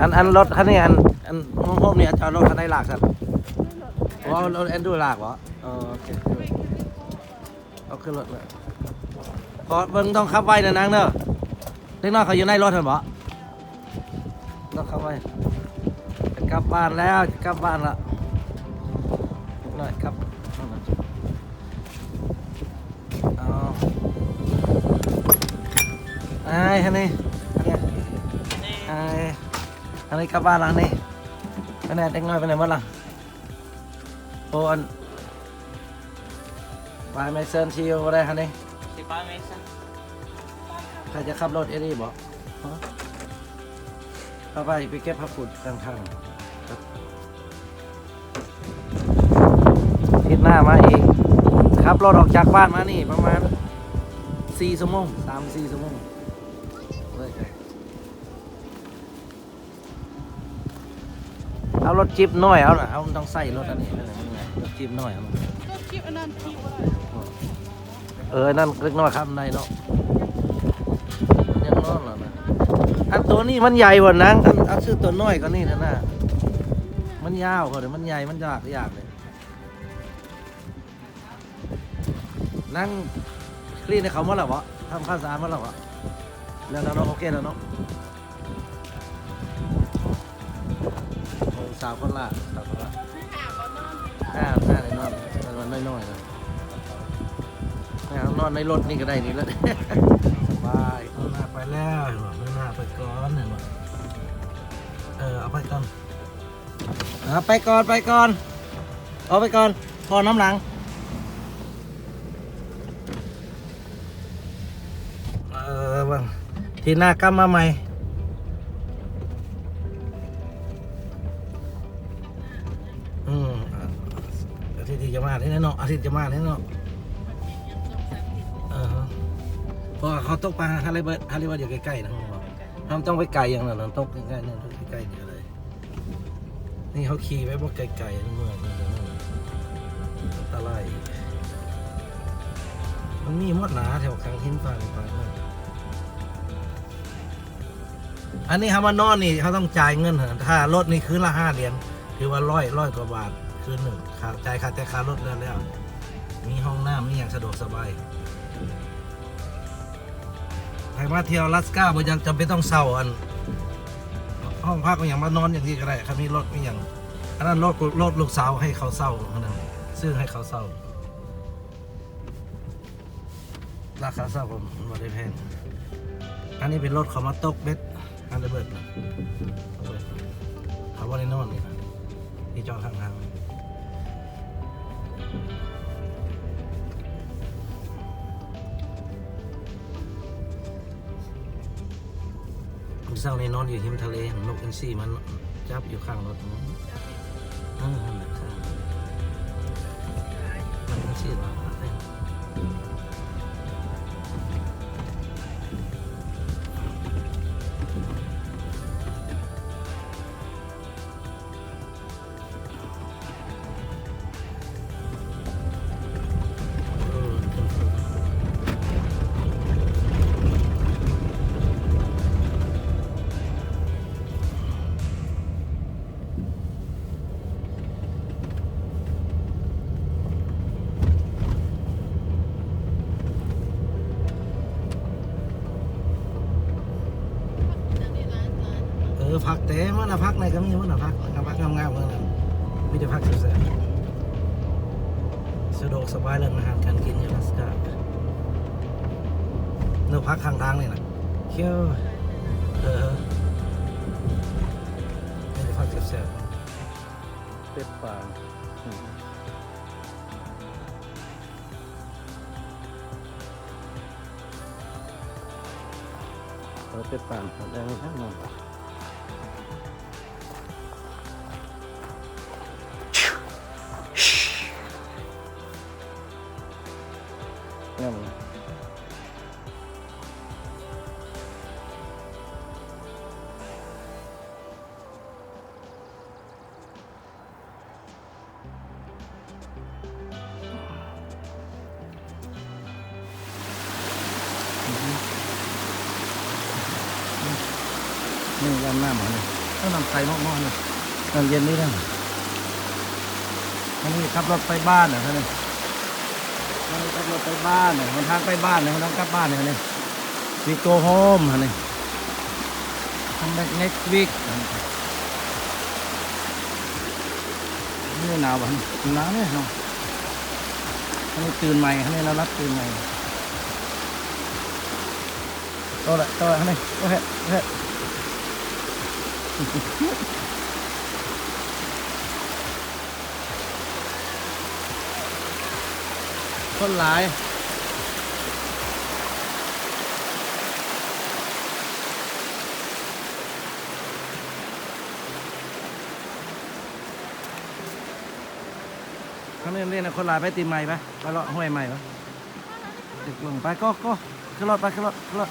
อันอันรถคันนี้อันอันโฮมเนี่ยจะเอารถคันไหนลากครับว่าเอารถแอนดูหลากเหรอเออโอเคเอาขึ้นรถเลยพอเบิ่งต้องขับไว้นะนางเด้อเล็กน้อยเขาอยู่ในรถเห็นบ่ต้องขับไว้จะกลับบ้านแล้วจะกลับบ้านละเล็กน้อยครับเอาไอ้ฮันนี่ไอ้ ฮันนี่กลับบ้านแล้วนี่ไปไหนเด็กน้อยไปไหนหมดล่ะโอ้อันไปไม่เซิร์นชิวก็ได้ฮันนี่สิป้าเมสันใครจะขับรถเอรี่บอกเข้าไปไปเก็บผักกุดข้างๆครับทิศหน้ามาอีกขับรถออกจากบ้านมานี่ประมาณสี่ชั่วโมงสามสี่ชั่วโมง เอารถจิบน้อยเอาน่ะเอามันต้องใส่รถอันนี้นั่นแหละมันไงรถจิบน้อยเอาก็คลิปอันนั้นคลิปอะไรเออนั่นเล็กน้อยครับในเนาะยังนอนเหรอนะอันตัวนี้มันใหญ่กว่านังอันอันชื่อตัวน้อยก็นี่นะน่ะมันยาวกว่าเดี๋ยวมันใหญ่มันยากยากเลยนั่งคลีนให้เขาเมื่อไหร่วะทำข้าวสารเมื่อไหร่วะแล้วเราเนาะโอเคแล้วเนาะ สาวคนละสาวคนละห้าห้าในนอนมันน้อยๆเลยเอานอนในรถนี่ก็ได้นี่แล้วสบายเอาหน้าไปแล้วเห็นบ่เอาหน้าไปก่อนเห็นบ่เออเอาไปก่อนเอาไปก่อนไปก่อน เอาไปก่อนพอน้ำหลังเออว่างทีหน้ากลับมาใหม่ ที่จะมาแน่นเนาะอาทิตย์จะมาที่นั่นเนาะเออเพราะเขาตกปลาฮาริบิร์ดฮาริบอยู่ใกล้ๆนะผมบทำต้องไปไกลอย่างนั้นนะตกใกล้ๆนี่ยใกล้ๆเนี่ยเลย นี่เขาขี่ไปบอกไกลๆในเมืองนี่เลยอันตรายมันมีมดหนาแถวกลางหินฟ้าในป่านั่นอันนี้เขามานอนนี่เขาต้องจ่ายเงินเหรอถ้ารถนี่คืนละห้าเหรียญถือว่าร้อยร้อยกว่าบาท คืนหนึ่งค่าจ่ายค่าแต่ค่ารถแล้วแล้ว มีห้องน้ำมีอย่างสะดวกสบายใครมาเที่ยวลัสกาบ่ยังจำเป็นต้องเช่าอัน ห้องพักก็อย่างมานอนอย่างนี้ก็ได้ครับมีรถมีอย่างอันนั้นรถรถลูกสาวให้เขาเช่าอันนั้นซื้อให้เขาเช่าราคาเช่าผมไม่ได้แพงอันนี้เป็นรถเขามาตกเบ็ดอันเดอร์เบิร์ดเขาว่าได้นอนนี่นะ ที่จอดข้างทางคุณเศร้านี่นอนอยู่ริมทะเลนกอินทรีมันจับอยู่ข้างรถนะเออนั่นแหละครับนกอินทรีเหรอเอ้ยเอ ออพักเต้มันพักไหนก็มีมันพักนะพักงามๆเมืองนั้นมีแต่พักแซ่บๆสะดวกสบายเรื่องอาหารการกินอยู่ลัสกาเนื้อพักข้างทางนี่นะเคี้ยวเออมีแต่พักแซ่บๆเป็ดปางอืมเออเป็ดปางแดงทั้งนั้น นี่ยำหน้าหมาเลยต้องนำใส่หม้อๆนะน้ำเย็นนี่นะอันนี้ขับรถไปบ้านนะท่านนี่อันนี้ขับรถไปบ้านนะมันทางไปบ้านนะมันต้องกลับบ้านนะนี่วีโกโฮมฮะนี่ทำแบบ next week นี่หนาวบ้านหนาวเนี่ยเนาะอันนี้ตื่นใหม่อันนี้เรารับตื่นใหม่โตละโตละอันนี้โอเคโอเค คนหลายเขาเล่นเล่นนะคนหลายไปตีใหม่ปะไปเลาะห้วยใหม่ปะเด็กลงไปก็ก็ขึ้นรถไปขึ้นรถขึ้นรถ